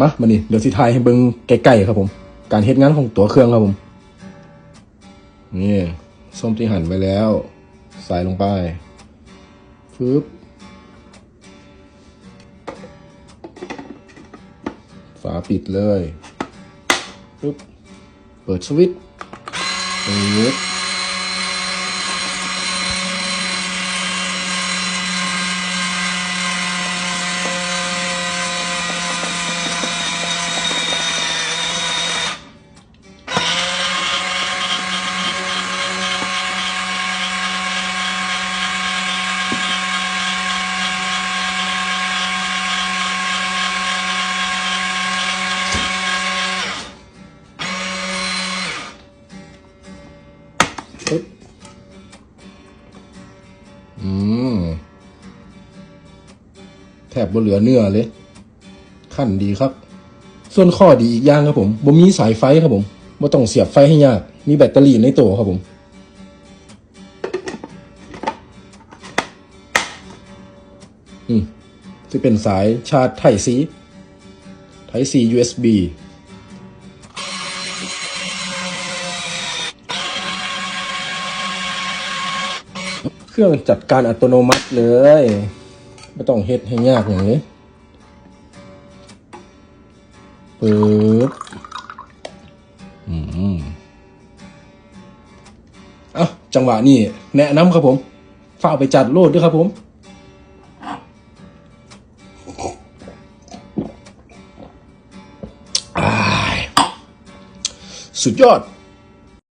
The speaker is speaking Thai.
มามานี่เดี๋ยวสิทายให้เบิ่งใกล้ๆครับผม การเฮ็ดงานของตัวเครื่องครับผม นี่ส้มที่หั่นไว้แล้ว ใส่ลงไปฟึบฝาปิดเลยปึ๊บเปิดสวิตช์ปึ๊บ อืมแทบบ่เหลือเนื้อเลย ขั้นดีครับ ส่วนข้อดีอีกอย่างครับผมบ่มีสายไฟครับผมบ่ต้องเสียบไฟให้ยาก มีแบตเตอรี่ในตัวครับผมอืมจะเป็นสายชาร์จไทซีไทซี USB เครื่องจัดการอัตโนมัติเลย ไม่ต้องเฮ็ดให้ยากอย่างนี้ปึ๊บอืมเอ้าจังหวะนี้แนะนำครับผมฝากไปจัดโลดด้วยครับผม สุดยอด